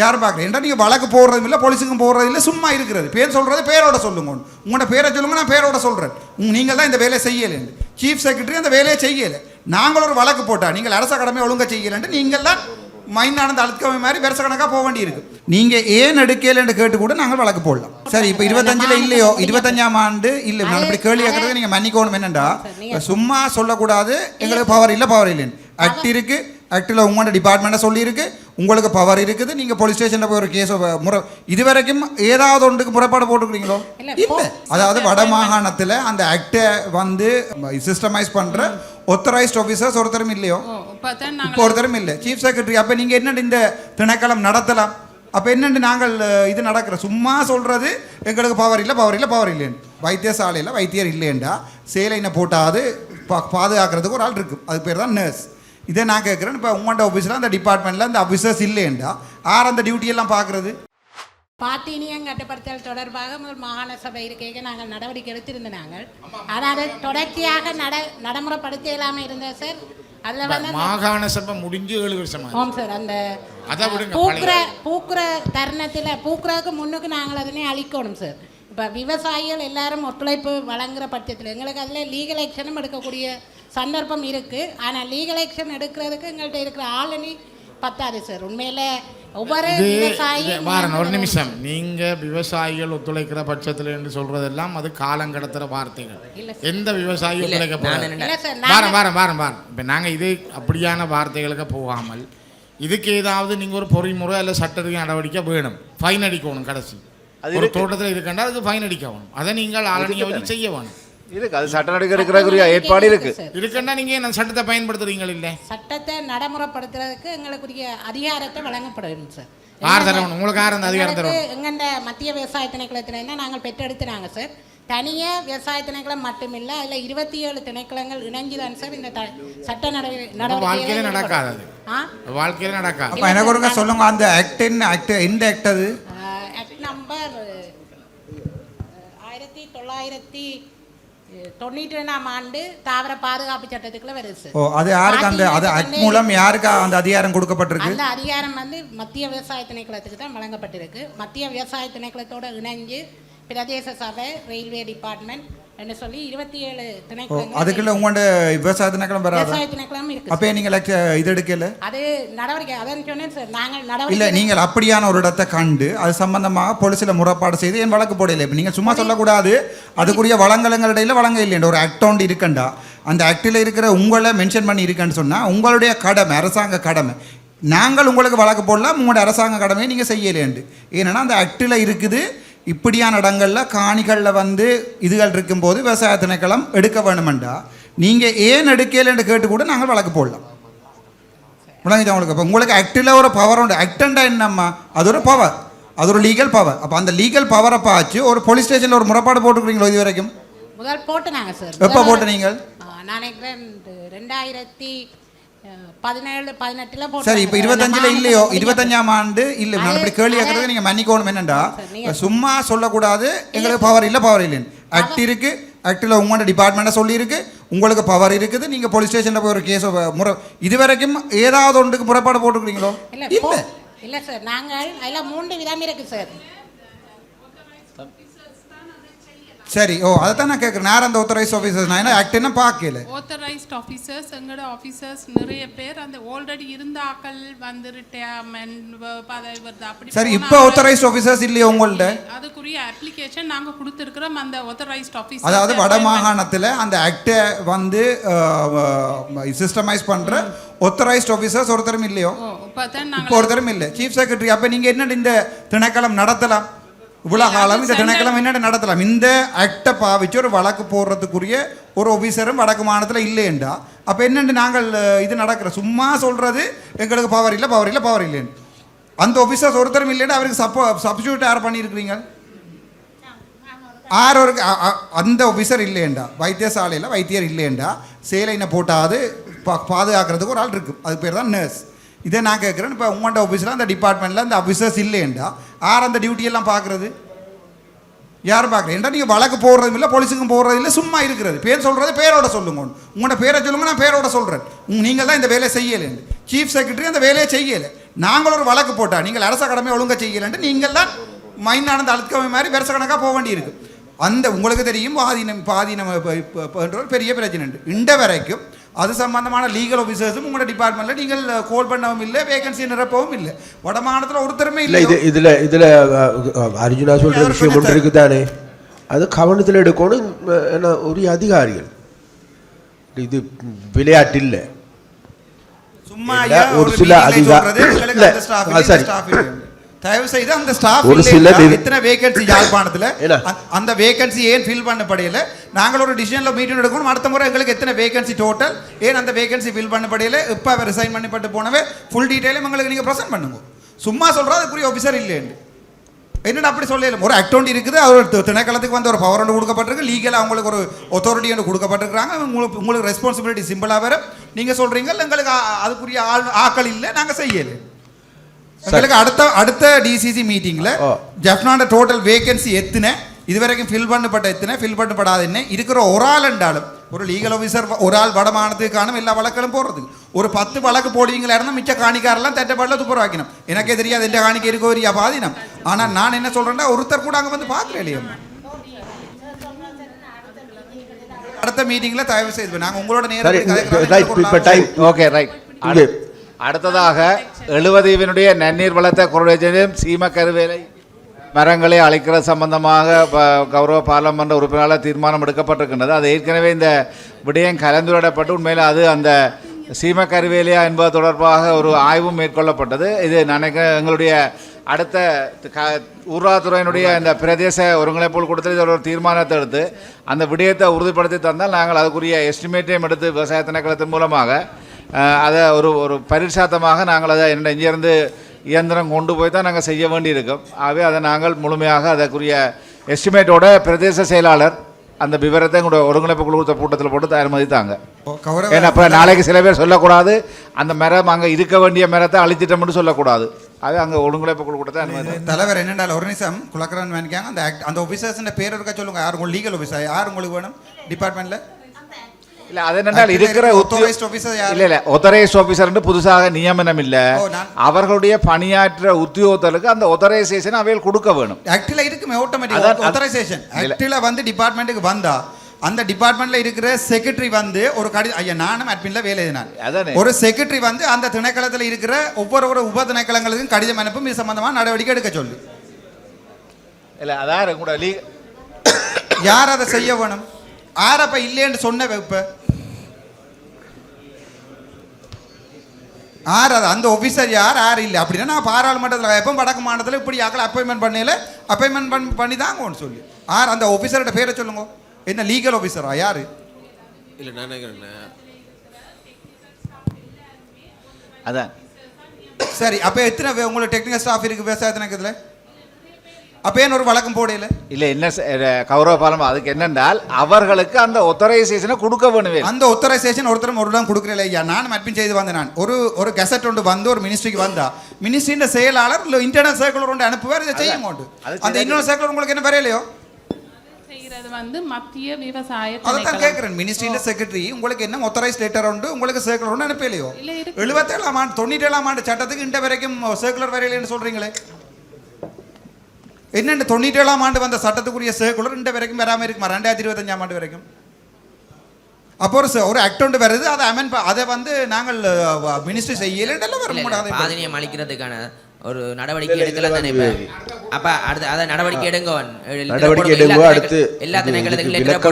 யார் பார்க்குறேன் ஏன்டா நீங்கள் வழக்கு போடுறதும் இல்லை போலீஸுக்கும் போடுறது இல்லை சும்மா இருக்கிறது. பேர் சொல்கிறது பேரோட சொல்லுங்க உங்களோட பேரை சொல்லுங்க நான் பேரோட சொல்கிறேன் நீங்கள் தான் இந்த வேலையை செய்யலைன்னு. சீஃப் செக்ரட்டரி அந்த வேலையை செய்யலை. நாங்கள் ஒரு வழக்கு போட்டா நீங்கள் அரச கடமை ஒழுங்காக செய்யலைன்ட்டு நீங்கள் தான் மைனானந்த அழுத்தக்கவை மாதிரி வருஷ கணக்காக போக வேண்டியிருக்கு. நீங்கள் ஏன் எடுக்கலைன்னு கேட்டு கூட நாங்கள் வழக்கு போடலாம். சரி இப்போ இருபத்தஞ்சில் இல்லையோ? இருபத்தஞ்சாம் ஆண்டு இல்லை நான் இப்படி கேள்வி கேட்கறது நீங்கள் மன்னிக்கணும் என்னண்டா? சும்மா சொல்லக்கூடாது. எங்களுக்கு பவர் இல்லை பவர் இல்லைன்னு. ஆக்ட் இருக்கு. ஆக்டில் உங்களோட டிபார்ட்மெண்ட்டை சொல்லியிருக்கு. உங்களுக்கு பவர் இருக்குது நீங்கள் போலீஸ் ஸ்டேஷனில் போய் ஒரு கேஸ் முறை இது வரைக்கும் ஏதாவது ஒன்றுக்கு முறைப்பாடு போட்டுக்கிறீங்களோ இல்ல, அதாவது வட மாகாணத்தில் அந்த ஆக்டை வந்து சிஸ்டமைஸ் பண்ணுற ஒத்தரைஸ்ட் ஆஃபீஸர்ஸ் ஒருத்தரும் இல்லையோ? இப்போ ஒருத்தரும் இல்லை. சீஃப் செக்ரட்டரி அப்போ நீங்கள் என்னண்டு இந்த திணைக்களம் நடத்தலாம்? அப்போ என்னண்டு நாங்கள் இது நடக்கிற? சும்மா சொல்கிறது எங்களுக்கு பவர் இல்லை பவர் இல்லை பவர் இல்லைன்னு வைத்தியசாலையில் வைத்தியர் இல்லைண்டா சேலைனை போட்டாது பா பாதுகாக்கிறதுக்கு ஒரு ஆள் இருக்கும் அது பேர் தான் நர்ஸ் இதை நான் கேட்குறேன். இப்போ உங்களோட ஆஃபீஸில் அந்த டிபார்ட்மெண்ட்டில் அந்த ஆஃபீஸர்ஸ் இல்லைண்டா யார் அந்த டியூட்டியெல்லாம் பார்க்குறது? பாட்டினியம் கட்டுப்படுத்தல் தொடர்பாக முதல் மாகாண சபை இருக்கைக்கு நாங்கள் நடவடிக்கை எடுத்திருந்த நாங்கள். அதாவது தொடர்ச்சியாக நட நடைமுறைப்படுத்த இல்லாமல் இருந்தது சார் அதில் வந்து மாகாண சபை முடிஞ்சு ஏழு வருஷமா ஆமாம் சார் அந்த அதை விடுங்க, பூக்குற பூக்குற தருணத்தில் பூக்குறதுக்கு முன்னுக்கு நாங்கள் அதனை அழிக்கணும் சார் இப்போ விவசாயிகள் எல்லாரும் ஒத்துழைப்பு வழங்குற பட்சத்தில் எங்களுக்கு அதில் லீகல் ஆக்ஷனும் எடுக்கக்கூடிய சந்தர்ப்பம் இருக்குது ஆனால் லீகல் ஆக்ஷன் எடுக்கிறதுக்கு எங்கள்கிட்ட இருக்கிற ஆளுநி பத்தாது சார் உண்மையில் ஒவ்வொரு விவசாயியும் ஒரு நிமிஷம். நீங்க விவசாயிகள் ஒத்துழைக்கிற பட்சத்தில் என்று சொல்றதெல்லாம் அது காலம் கடத்துற வார்த்தைகள். இல்ல எந்த விவசாயி ஒத்துழைக்க சார் வாரம் நாங்கள் வாரம் வாரம் வாரம் இப்போ நாங்கள் இது அப்படியான வார்த்தைகளுக்கு போகாமல் இதுக்கு ஏதாவது நீங்கள் ஒரு பொறிமுறை அல்ல சட்டத்துக்கு நடவடிக்கை வேணும். ஃபைன் அடிக்கணும் கடைசி. ஒரு தோட்டத்தில் இருக்கண்டா அதுக்கு ஃபைன் அடிக்கணும் அதை நீங்கள் ஆளணியை வச்சு செய்ய வேணும். இருக்கு அது சட்ட நடக்க இருக்கிறக்குரிய ஏற்பாடு இருக்கு. சார். இருக்கண்டா நீங்கள் என்ன சட்டத்தை பயன்படுத்துறீங்க இல்லை சட்டத்தை நடைமுறைப்படுத்துறதுக்கு எங்களுக்குரிய அதிகாரத்தை வழங்கப்படும் சார் யார் தரணும்? உங்களுக்கு அந்த அதிகாரம் தரணும்? எங்கண்ட மத்திய விவசாய திணைக்களத்திலேருந்து நாங்கள் பெற்றெடுத்துனாங்க சார் தனியாக விவசாய திணைக்களம் மட்டுமில்லை அதில் இருபத்தி ஏழு திணைக்களங்கள் இணைஞ்சுதான் சார் இந்த த- சட்ட நடவடிக்கை வாழ்க்கையில நடக்காது அது. வாழ்க்கையில நடக்காது. அப்போ எனக்கு ஒருங்க சொல்லுங்க. அந்த ஆக்ட் என்ன? ஆக்ட் எந்த ஆக்ட் அது? தொள்ளாயிரத்தி தொண்ணூற்றி ரெண்டாம் ஆண்டு தாவர பாதுகாப்பு சட்டத்துக்குள்ள வருது ஓ அது யாருக்கு அந்த அது ஆக்ட் மூலம் யாருக்கு அந்த அதிகாரம் கொடுக்கப்பட்டிருக்கு? அந்த அதிகாரம் வந்து மத்திய விவசாய திணைக்களத்துக்கு தான் வழங்கப்பட்டிருக்கு. மத்திய விவசாய திணைக்களத்தோட இணைஞ்சு பிரதேச சபை ரயில்வே டிபார்ட்மெண்ட் என்று சொல்லி இருபத்தி ஏழு ஓ திணைக்களங்கள் அதுக்குள்ள உங்களோட விவசாய திணைக்களம் வராதா? விவசாய திணைக்களம் இருக்கு அப்போ நீங்கள் இது எடுக்கல? அது நடவடிக்கை அதான் சொன்னேன் சார் நாங்கள் இல்ல நடவடிக்கை நீங்கள் அப்படியான ஒரு இடத்தை கண்டு அது சம்பந்தமாக போலீஸில் முறைப்பாடு செய்து என் வழக்கு போடல. இப்போ நீங்கள் சும்மா சொல்லக்கூடாது. அதுக்குரிய வளங்களுங்களிடையில வழங்க இல்லைன்ற ஒரு ஆக்ட் ஒன்று இருக்கண்டா? அந்த ஆக்டில் இருக்கிற உங்களை மென்ஷன் பண்ணி இருக்கேன்னு சொன்னால் உங்களுடைய கடமை அரசாங்க கடமை. நாங்கள் உங்களுக்கு வழக்கு போடலாம் உங்களோட அரசாங்க கடமையை நீங்கள் செய்யலேண்டு. ஏன்னா அந்த ஆக்டில் இருக்குது இப்படியான இடங்களில் காணிகளில் வந்து இதுகள் இருக்கும்போது விவசாய திணைக்களம் எடுக்க வேணுமெண்டா? நீங்கள் ஏன் எடுக்கலைன்னு கேட்டு கூட நாங்கள் வழக்கு போடலாம். விளங்குதா உங்களுக்கு. அப்போ உங்களுக்கு ஆக்டில் ஒரு பவர் உண்டு. ஆக்டண்டா என்னம்மா? அது ஒரு பவர் அது ஒரு லீகல் பவர் அப்போ அந்த லீகல் பவரை பாய்ச்சி ஒரு போலீஸ் ஸ்டேஷனில் ஒரு முறைப்பாடு போட்டுக்கிறீங்களோ இது வரைக்கும்? முதல் போட்டுனாங்க சார் எப்போ போட்டு நீங்கள் நான் ரெண்டாயிரத்தி பதினேழு பதினெட்டுல சரி இப்போ இருபத்தஞ்சில் இல்லையோ? இருபத்தஞ்சாம் ஆண்டு இல்லை நான் இப்படி கேள்வி கேட்கறது நீங்கள் மன்னிக்கணும். என்னண்டா? சும்மா சொல்லக்கூடாது. எங்களுக்கு பவர் இல்லை பவர் இல்லைன்னு. ஆக்ட் இருக்கு. ஆக்டில் உங்களோட டிபார்ட்மெண்ட்டை சொல்லியிருக்கு. உங்களுக்கு பவர் இருக்குது. நீங்கள் போலீஸ் ஸ்டேஷனில் போய் ஒரு கேஸ் முறை இது வரைக்கும் ஏதாவது ஒன்றுக்கு முறைப்பாடு போட்டுக்கிறீங்களோ இல்ல இல்லை. சார் நாங்கள் அதுல மூன்று விதம் இருக்கு சார் சரி ஓ அதை தான் நான் கேட்குறேன். நேரம் அந்த ஆத்தரைஸ் ஆஃபீஸர்ஸ் நான் என்ன ஆக்ட் என்ன பார்க்கல? ஆத்தரைஸ்ட் ஆஃபீஸர்ஸ் எங்களோட ஆஃபீஸர்ஸ் நிறைய பேர் அந்த ஆல்ரெடி இருந்த ஆக்கள் வந்து ரிட்டையர்மெண்ட் பதவி வருது அப்படி சரி இப்போ ஆத்தரைஸ்ட் ஆஃபீஸர்ஸ் இல்லையா உங்கள்ட்ட? அதுக்குரிய அப்ளிகேஷன் நாங்க கொடுத்துருக்கிறோம் அந்த ஆத்தரைஸ்ட் ஆஃபீஸ் அதாவது வட மாகாணத்தில் அந்த ஆக்டை வந்து சிஸ்டமைஸ் பண்ணுற ஒத்தரைஸ்ட் ஆஃபீஸர்ஸ் ஒருத்தரும் இல்லையோ? இப்போ ஒருத்தரும் இல்லை. சீஃப் செக்ரட்டரி அப்போ நீங்கள் என்ன இந்த திணைக்களம் நடத்தலாம்? இவ்வளோ காலம் இந்த திணைக்களம் என்ன நடத்தலாம்? இந்த ஆக்டை பாவிச்சு ஒரு வழக்கு போடுறதுக்குரிய ஒரு ஆஃபீஸரும் வடக்கு மாநிலத்தில் இல்லையண்டா. அப்போ என்னென்னு நாங்கள் இது நடக்கிற சும்மா சொல்கிறது எங்களுக்கு பவர் இல்லை பவர் இல்லை பவர் இல்லைன்னு அந்த ஆஃபீஸர்ஸ் ஒருத்தரும் இல்லைன்னா அவருக்கு சப்போ சப்ஸ்டியூட் யார் பண்ணியிருக்கிறீங்க ஆறு ஒரு அந்த ஆஃபீஸர் இல்லையண்டா. வைத்தியசாலையில் வைத்தியர் இல்லையண்டா. சேலைனை போட்டாது பா பாதுகாக்கிறதுக்கு ஒரு ஆள் இருக்கும் அது பேர் தான் நர்ஸ் இதை நான் கேட்குறேன். இப்போ உங்கள்கிட்ட ஆஃபீஸில் அந்த டிபார்ட்மெண்ட்டில் அந்த ஆஃபீஸர்ஸ் இல்லைண்டா யார் அந்த டியூட்டியெல்லாம் பார்க்குறது? யார் பார்க்கல ஏன்டா நீங்கள் வழக்கு போடுறதும் இல்லை போலீஸுக்கும் போடுறது இல்லை சும்மா இருக்கிறது. பேர் சொல்கிறது பேரோட சொல்லுங்க உங்களோட பேரை சொல்லுங்க நான் பேரோட சொல்கிறேன் நீங்கள் தான் இந்த வேலையை செய்யலைன்னு சீஃப் செக்ரட்டரி அந்த வேலையை செய்யலை. நாங்கள் ஒரு வழக்கு போட்டால் நீங்கள் அரச கடமை ஒழுங்காக செய்யலைன்ட்டு நீங்கள் தான் மைனானந்த அழுத்தமை மாதிரி வருஷ கணக்காக போக வேண்டியிருக்கு. அந்த உங்களுக்கு தெரியும் பாதீனம் பாதீனம் ஆதீனம் இப்போ இப்போ ஒரு பெரிய பிரச்சனை உண்டு இந்த வரைக்கும் அது சம்பந்தமான லீகல் ஆஃபீஸர்ஸும் உங்களோட டிபார்ட்மெண்ட்டில் நீங்கள் கோல் பண்ணவும் இல்லை வேகன்சி நிரப்பவும் இல்லை. வடமாநிலத்தில் ஒருத்தருமே இல்ல இது இதுல இதுல அர்ஜுனா சொல்ற யார் விஷயம் ஒன்று இருக்குதானே? அது கவனத்தில் எடுக்கணும் என்ன உரிய அதிகாரிகள். இது விளையாட்டு இல்லை சும்மா ஒரு சில சில தயவு செய்து அந்த ஸ்டாஃப் ஒரு சில எத்தனை வேகன்சி யாழ்ப்பாணத்துல என்ன? அந்த- வேகன்சி ஏன் ஃபில் பண்ணப்படையில? நாங்கள் ஒரு டிசிஷன்ல மீட்டிங் எடுக்கணும். அடுத்த முறை எங்களுக்கு எத்தனை வேகன்சி டோட்டல் ஏன் அந்த வேகன்சி ஃபில் பண்ணப்படையில? இப்போ அவர் ரிசைன் பண்ணப்பட்டு போனவே ஃபுல் டீட்டெயிலும் எங்களுக்கு நீங்க ப்ரெசென்ட் பண்ணுங்க. சும்மா சொல்றது அதுக்குரிய ஆஃபீஸர் இல்லைன்னு என்னடா அப்படி சொல்லல ஒரு அக்கௌண்ட் இருக்குது. அது ஒரு திணைக்களத்துக்கு வந்து ஒரு பவர் ஒன்று கொடுக்கப்பட்டிருக்கு. லீகலாக அவங்களுக்கு ஒரு authority ஒன்று கொடுக்கப்பட்டிருக்காங்க உங்களுக்கு உங்களுக்கு ரெஸ்பான்சிபிலிட்டி சிம்பிளாக வரும் நீங்கள் சொல்கிறீங்க எங்களுக்கு அதுக்குரிய ஆள் ஆக்கள் இல்லை. நாங்கள் செய்யலை. எங்களுக்கு அடுத்த அடுத்த டிசிசி மீட்டிங்கில் ஓ. ஜப்னாண்ட டோட்டல் வேகன்சி எத்தனை இதுவரைக்கும் ஃபில் பண்ணப்பட்ட எத்தனை ஃபில் பண்ணப்படாத என்ன? இருக்கிற ஒரு ஆள் என்றாலும் ஒரு லீகல் ஆஃபீஸர் ஒரு ஆள் வடமானத்துக்கு காணும் எல்லா வழக்குகளும் போடுறதுக்கு ஒரு பத்து வழக்கு போடுவீங்களா இருந்தால் மிச்ச காணிக்காரெல்லாம் தெட்டப்பாடில் துப்புர வைக்கணும் எனக்கே தெரியாது எந்த காணிக்கை இருக்கோ ஒரு பாதினம் ஆனால் நான் என்ன சொல்கிறேன்னா ஒருத்தர் கூட அங்கே வந்து பார்க்கல இல்லையா? அடுத்த மீட்டிங்கில் தயவு செய்து நாங்கள் உங்களோட நேரம் ரைட் இப்போ டைம் ஓகே ரைட். அடுத்ததாக எழுவதீவினுடைய நன்னீர் வளத்தை குறைஞ்சதும் சீம கருவேலை மரங்களை அழைக்கிற சம்பந்தமாக ப- கௌரவ பாராளுமன்ற உறுப்பினரால் தீர்மானம் எடுக்கப்பட்டிருக்கின்றது. அது ஏற்கனவே இந்த விடயம் கலந்துரையாடப்பட்டு உண்மையில் அது அந்த சீம கருவேலியா என்பது தொடர்பாக ஒரு ஆய்வும் மேற்கொள்ளப்பட்டது. இது நினைக்க எங்களுடைய அடுத்த க ஊர்வாத்துறையினுடைய இந்த பிரதேச ஒருங்கிணைப்புகள் கொடுத்து இதில் ஒரு தீர்மானத்தை எடுத்து அந்த விடயத்தை உறுதிப்படுத்தி தந்தால் நாங்கள் அதுக்குரிய எஸ்டிமேட்டையும் எடுத்து விவசாய திணைக்களத்தின் மூலமாக அதை ஒரு ஒரு பரிசாத்தமாக நாங்கள் அதை என்ன இங்கேருந்து இயந்திரம் கொண்டு போய் தான் நாங்கள் செய்ய வேண்டியிருக்கோம். ஆகவே அதை நாங்கள் முழுமையாக அதற்குரிய எஸ்டிமேட்டோட பிரதேச செயலாளர் அந்த விவரத்தை எங்களுடைய ஒருங்கிணைப்பு குழு கூட்டத்தில் போட்டு அனுமதித்தாங்க. ஏன்னா அப்புறம் நாளைக்கு சில பேர் சொல்லக்கூடாது. அந்த மரம் அங்கே இருக்க வேண்டிய மரத்தை அழிச்சிட்டோம்னு சொல்லக்கூடாது. அது அங்கே ஒருங்கிணைப்பு குழு கூட்டத்தை அனுமதி தலைவர் என்னென்றால் ஒரு நிமிஷம் குலக்கரன் வேணிக்காங்க அந்த act- அந்த ஆஃபீஸர்ஸ் பேர் இருக்க சொல்லுங்க. யார் உங்களுக்கு லீகல் ஆஃபீஸர் யார் உங்களுக்கு வேணும்? டிபார்ட்மெண்ட்ல இல்ல அது என்னென்னால் இருக்கிற officer யாரு? இல்ல இல்ல ஒத்தரைஸ் ஆஃபீஸர் புதுசாக நியமனம் இல்ல அவர்களுடைய பணியாற்ற உத்தியோகத்தருக்கு அந்த ஒத்தரைசேஷன் அவைகள் கொடுக்க வேணும். ஆக்டில் இருக்குமே ஆட்டோமேட்டிக் இல்ல. ஆக்டில் வந்து டிபார்ட்மெண்ட்டுக்கு வந்தா அந்த டிபார்ட்மெண்ட்ல இருக்கிற செக்ரட்டரி வந்து ஒரு கடி ஐயா நானும் அட்மின்ல வேலை எழுதினான். ஒரு செக்ரட்டரி வந்து அந்த திணைக்களத்தில் இருக்கிற ஒவ்வொரு ஒரு உப திணைக்களங்களுக்கும் கடிதம் அனுப்பும் இது சம்பந்தமா நடவடிக்கை எடுக்க சொல்லு. இல்ல அதான் கூட யார் அதை செய்ய வேணும்? யார் அப்ப இல்லைன்னு சொன்ன இப்ப யார் அது? அந்த ஆஃபீஸர் யார்? யார் இல்லை? அப்படின்னா நான் பாராளுமன்றத்தில் எப்போ வடக்கு மாநிலத்தில் இப்படி ஆக்களை அப்பாயின்மெண்ட் பண்ணல அப்பாயின்மெண்ட் பண்ணி பண்ணி தாங்கன்னு சொல்லி. யார்? அந்த ஆஃபீஸரோட பேரை சொல்லுங்க. என்ன லீகல் ஆஃபீஸரா யார்? இல்லை நான் நினைக்கிறேன் அதான். சரி அப்போ எத்தனை உங்களுக்கு டெக்னிக்கல் ஸ்டாஃப் இருக்கு? விவசாய தினக்கத்தில் அப்போ ஏன் ஒரு வழக்கம் போடையில இல்ல என்ன கௌரவ பாலம் அதுக்கு என்னென்றால் அவர்களுக்கு அந்த ஒத்தரைசேஷனை கொடுக்க வேணுமே. அந்த ஒத்தரைசேஷன் ஒருத்தரும் ஒரு இடம் கொடுக்குறல ஐயா. நானும் அட்மின் செய்து வந்தேன் நான். ஒரு ஒரு கெசட் ஒன்று வந்து ஒரு மினிஸ்ட்ரிக்கு வந்தா. மினிஸ்ட்ரியின் செயலாளர் இல்லை இன்டர்னல் சர்க்குலர் ஒன்று அனுப்புவார் இதை செய்ய மாட்டோம். அந்த இன்னொரு சர்க்குலர் உங்களுக்கு என்ன வரையலையோ? வந்து மத்திய விவசாய. கேட்குறேன் செக்ரட்டரி உங்களுக்கு என்ன ஒத்தரைஸ் லெட்டர் உண்டு? உங்களுக்கு சர்க்குலர் ஒன்று அனுப்பலையோ. எழுபத்தேழாம் ஆண்டு தொண்ணூற்றேழாம் ஆண்டு சட்டத்துக்கு இந்த வரைக்கும் சர்க்குலர் வரையிலன்னு சொல்றீங்களே. என்னென்ன தொண்ணூற்றேழாம் ஆண்டு வந்த சட்டத்துக்குரிய சர்க்குலர் இந்த வரைக்கும் வராமல் இருக்குமா? ரெண்டாயிரத்தி இருபத்தஞ்சாம் ஆண்டு வரைக்கும். அப்போ ஒரு ஒரு ஆக்ட் ஒன்று வருது. அதை அமெண்ட் அதை வந்து நாங்கள் மினிஸ்ட்ரி செய்யலைன்றெல்லாம் வர முடியாது. பாதினியம் அளிக்கிறதுக்கான ஒரு நடவடிக்கை எடுக்கல தானே இப்ப? அப்ப அடுத்து அதை நடவடிக்கை எடுங்க நடவடிக்கை எடுங்கோ அடுத்து. எல்லா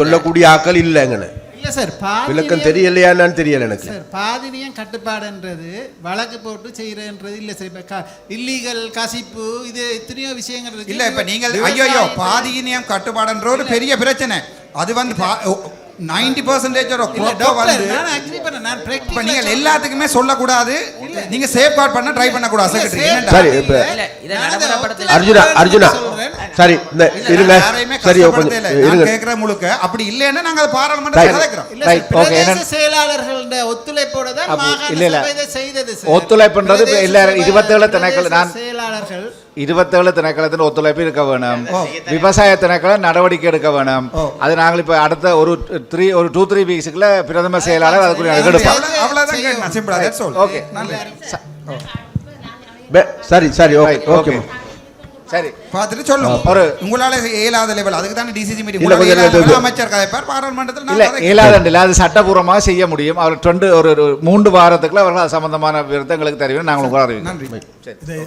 சொல்லக்கூடிய ஆக்கள் இல்லைங்கண்ணே இல்லை சார் விளக்கம் பாதினியம் தெரியலையான்னு தெரியல எனக்கு. சார் பாதினியம் கட்டுப்பாடுன்றது வழக்கு போட்டு செய்கிறன்றது இல்லை சார். இப்போ இல்லீகல் கசிப்பு இது எத்தனையோ விஷயங்கள் இருக்கு. இல்ல இப்ப நீங்கள் விவசாயத்தை- ஐயோ பாதியினியம் கட்டுப்பாடுன்ற ஒரு பெரிய பிரச்சனை. அது வந்து நைன்டி பர்சன்டேஜ் crop டாக்டர், வந்து நான். நான் இப்ப நீங்கள். எல்லாத்துக்குமே சொல்லக்கூடாது. நீங்க சேஃப் கார்ட் பண்ண ட்ரை பண்ணக்கூடாது. செக்ரட்டரி சரி இப்ப நான் அர்ஜுனா, அர்ஜுனா. சரி இந்த இல்ல, இருங்க. சரி கேட்கிற முழுக்க. அப்படி இல்லைன்னா நாங்க அதை பாராளுமன்றத்தில் இல்ல செயலாளர்களோட ஒத்துழைப்போட தான் இல்ல, இல்ல. சபை இதை செய்தது சார். ஒத்துழைப்புன்றது சபை, 27 திணைக்கள- நான் செயலாளர்கள் இருபத்தேழு திணைக்களத்தின் ஒத்துழைப்பு இருக்க வேணும். விவசாய திணைக்களம் நடவடிக்கை எடுக்க வேணும். அது நாங்கள் இப்போ அடுத்த ஒரு த்ரீ ஒரு டூ த்ரீ வீக்ஸுக்குள்ள பிரதம செயலாளர் அதுக்குரிய all. ஓகே சரி சரி ஓகே ஓகே. சரி. பார்த்துட்டு சொல்லுங்க. ஒரு- உங்களால இயலாத லெவல் அதுக்கு தானே டிசிசி மீட்டிங் அமைச்சர் கதைப்பார் பாராளுமன்றத்தில் இல்ல நான் கதைக்கிறேன். இயலாது இல்ல அது சட்டபூர்வமாக செய்ய முடியும். அவர் ரெண்டு ஒரு மூன்று வாரத்துக்குள்ள அவர்கள் அது சம்பந்தமான விருத்தங்களுக்கு தெரியும் நாங்கள் உங்களை அறிவிக்கிறோம். நன்றி. சரி.